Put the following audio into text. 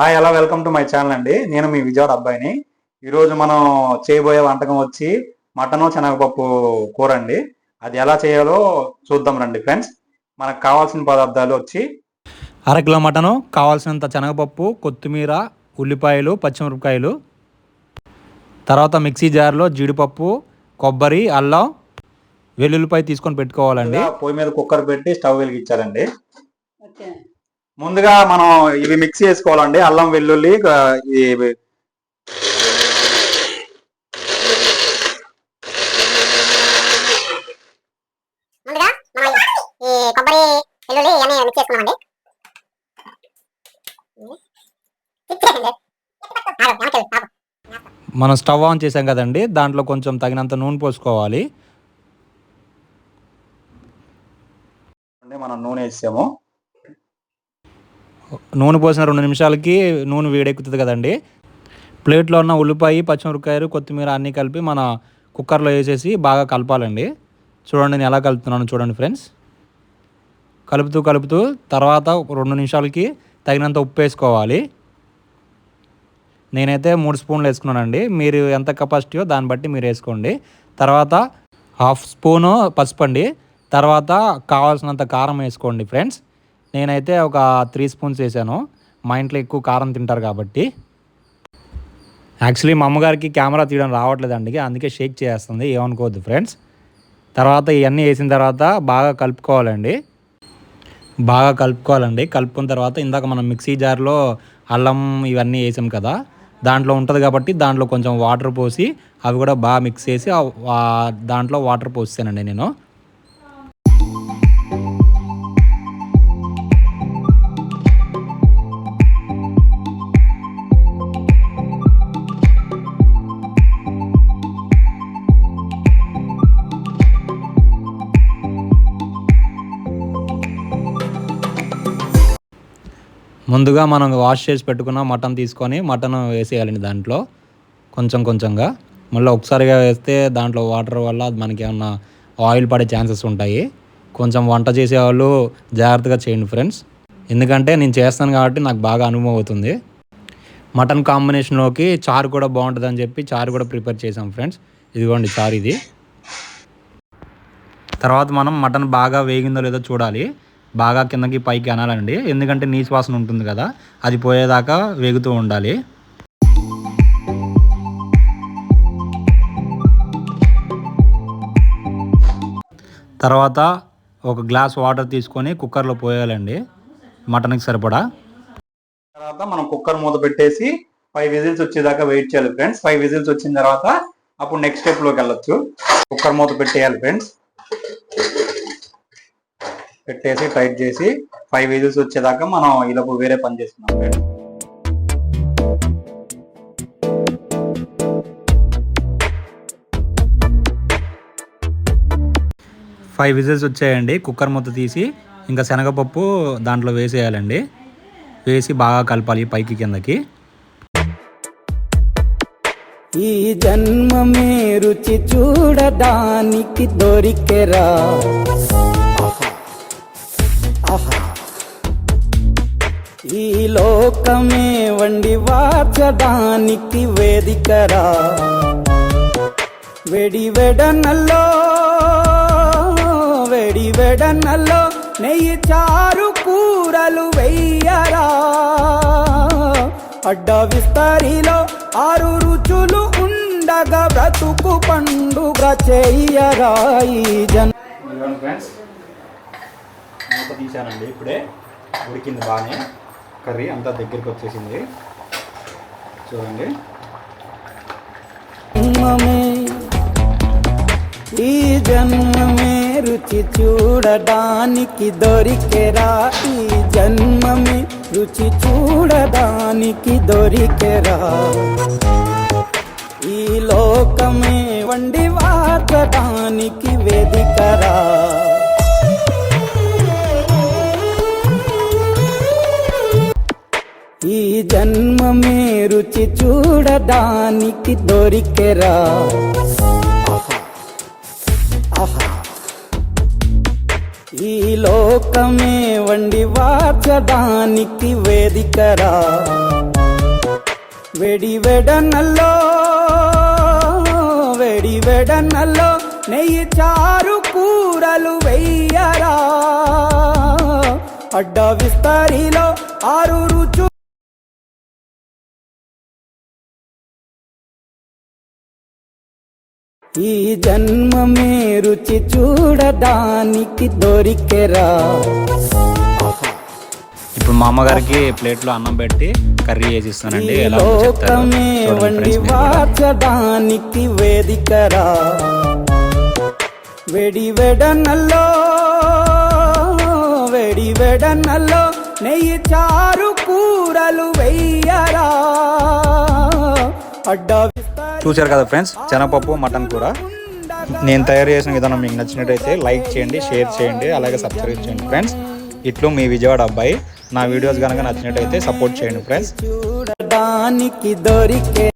Hi hello welcome to my channel అండి. నేను మీ విజయవాడ అబ్బాయిని. ఈరోజు మనం చేయబోయే వంటకం వచ్చి మటను శనగపప్పు కూర అండి. అది ఎలా చేయాలో చూద్దాం రండి ఫ్రెండ్స్. మనకు కావాల్సిన పదార్థాలు వచ్చి అర కిలో మటను కావాల్సినంత శనగపప్పు కొత్తిమీర ఉల్లిపాయలు పచ్చిమిరపకాయలు తర్వాత మిక్సీ జార్లో జీడిపప్పు కొబ్బరి అల్లం వెల్లుల్లిపాయ తీసుకొని పెట్టుకోవాలండి. పొయ్యి మీద కుక్కర్ పెట్టి స్టవ్ వెలిగించాలండి. ముందుగా మనం ఇవి మిక్స్ చేసుకోవాలండి. అల్లం వెల్లుల్లి ఇవి ముందుగా మనం కొబ్బరి వెల్లుల్లి ఇవన్నీ మిక్స్ చేసుకున్నామండి. స్టవ్ ఆన్ చేసాం కదండి. దాంట్లో కొంచెం తగినంత నూనె పోసుకోవాలి. అంటే మనం నూనె వేసాము. నూనె పోసిన రెండు నిమిషాలకి నూనె వేడెక్కుతుంది కదండి. ప్లేట్లో ఉన్న ఉల్లిపాయ పచ్చిమిరపకాయలు కొత్తిమీర అన్నీ కలిపి మన కుక్కర్లో వేసేసి బాగా కలపాలండి. చూడండి నేను ఎలా కలుపుతున్నాను చూడండి ఫ్రెండ్స్. కలుపుతూ కలుపుతూ తర్వాత రెండు నిమిషాలకి తగినంత ఉప్పు వేసుకోవాలి. నేనైతే మూడు స్పూన్లు వేసుకున్నానండి. మీరు ఎంత కెపాసిటీయో దాన్ని బట్టి మీరు వేసుకోండి. తర్వాత హాఫ్ స్పూను పసుపు అండి తర్వాత కావాల్సినంత కారం వేసుకోండి ఫ్రెండ్స్. నేనైతే ఒక త్రీ స్పూన్స్ వేసాను. మా ఇంట్లో ఎక్కువ కారం తింటారు కాబట్టి. యాక్చువల్లీ మా అమ్మగారికి కెమెరా తీయడం రావట్లేదండి అందుకే షేక్ చేస్తుంది. ఏమనుకోవద్దు ఫ్రెండ్స్. తర్వాత ఇవన్నీ వేసిన తర్వాత బాగా కలుపుకోవాలండి. బాగా కలుపుకోవాలండి. కలుపుకున్న తర్వాత ఇందాక మనం మిక్సీ జార్లో అల్లం ఇవన్నీ వేసాం కదా దాంట్లో ఉంటుంది కాబట్టి దాంట్లో కొంచెం వాటర్ పోసి అవి కూడా బాగా మిక్స్ చేసి దాంట్లో వాటర్ పోసానండి నేను. ముందుగా మనం వాష్ చేసి పెట్టుకున్న మటన్ తీసుకొని మటన్ వేసేయాలండి దాంట్లో కొంచెం కొంచెంగా. మళ్ళీ ఒకసారిగా వేస్తే దాంట్లో వాటర్ వల్ల మనకి ఏమన్నా ఆయిల్ పడే ఛాన్సెస్ ఉంటాయి. కొంచెం వంట చేసేవాళ్ళు జాగ్రత్తగా చేయండి ఫ్రెండ్స్. ఎందుకంటే నేను చేస్తాను కాబట్టి నాకు బాగా అనుభవం అవుతుంది. మటన్ కాంబినేషన్లోకి చారు కూడా బాగుంటుందని చెప్పి చారు కూడా ప్రిపేర్ చేసాం ఫ్రెండ్స్. ఇదిగోండి చారు ఇది. తర్వాత మనం మటన్ బాగా వేగిందో లేదో చూడాలి. బాగా కిందకి పైకి అనాలండి. ఎందుకంటే నీసు వాసన ఉంటుంది కదా అది పోయేదాకా వేగుతూ ఉండాలి. తర్వాత ఒక గ్లాస్ వాటర్ తీసుకొని కుక్కర్లో పోయాలండి మటన్కి సరిపడా. తర్వాత మనం కుక్కర్ మూత పెట్టేసి ఫైవ్ విజిల్స్ వచ్చేదాకా వెయిట్ చేయాలి ఫ్రెండ్స్. ఫైవ్ విజిల్స్ వచ్చిన తర్వాత అప్పుడు నెక్స్ట్ స్టెప్లోకి వెళ్ళొచ్చు. కుక్కర్ మూత పెట్టేయాలి ఫ్రెండ్స్. పెట్టేసి టైట్ చేసి ఫైవ్ విజిల్స్ వచ్చేదాకా మనం ఈలోపు వేరే పని చేస్తున్నాం. ఫైవ్ విజిల్స్ వచ్చాయండి. కుక్కర్ మూత తీసి ఇంకా శనగపప్పు దాంట్లో వేసేయాలండి. వేసి బాగా కలపాలి పైకి కిందకి. ఈ జన్మమే రుచి చూడడానికి దొరికెరా. ఈ లోకమే వండి వాచడానికి వేదికరా. వెడి వెడనల్లో వెడి వెడనల్లో నెయ్యి చారు కూరలు వెయ్యరా. అడ్డ విస్తరిలో ఆరు రుచులు ఉండగా బ్రతుకు పండుగ చెయ్యరా ఈ జన్ ఫ్రెండ్స్ మూత తీసానండి ఇప్పుడే. ఉడికింది బాగానే. కర్రీ అంతా దగ్గరికి వచ్చేసింది. చూడండి. ఈ జన్మమే రుచి చూడడానికి దొరికెరా. ఈ జన్మమే రుచి చూడడానికి దొరికెరా. ఈ లోకమే వండి వాడటానికి ఈ జన్మ మే రుచి చూడడానికి దొరికెరా. ఈ లోకమే వండి వాచడానికి వేదికరా. వెడి వెడనల్లో వెడి వెడనల్లో నెయ్యి చారు కూరలు వెయ్యరా అడ్డ విస్తరిలో ఆరు రుచు ఈ జన్మమే రుచి చూడడానికి దొరికెరా. ఇప్పుడు మా అమ్మగారికి ప్లేట్లో అన్నం పెట్టి కర్రీ వేసి ఇస్తానండి ఈ ఎలా ఉందో చెప్తారు. లోకమే వండి. వాచడానికి వేదికరా. వెడి వెడనల్లో వెడి వెడనల్లో నెయ్యి చారు కూరలు వెయ్యరా అడ్డ చూశారు కదా ఫ్రెండ్స్? శనగపప్పు మటన్ కూర. నేను తయారు చేసిన విధానం మీకు నచ్చినట్టయితే లైక్ చేయండి షేర్ చేయండి అలాగే సబ్స్క్రైబ్ చేయండి ఫ్రెండ్స్. ఇట్లు మీ విజయవాడ అబ్బాయి. నా వీడియోస్ కనుక నచ్చినట్టయితే సపోర్ట్ చేయండి ఫ్రెండ్స్.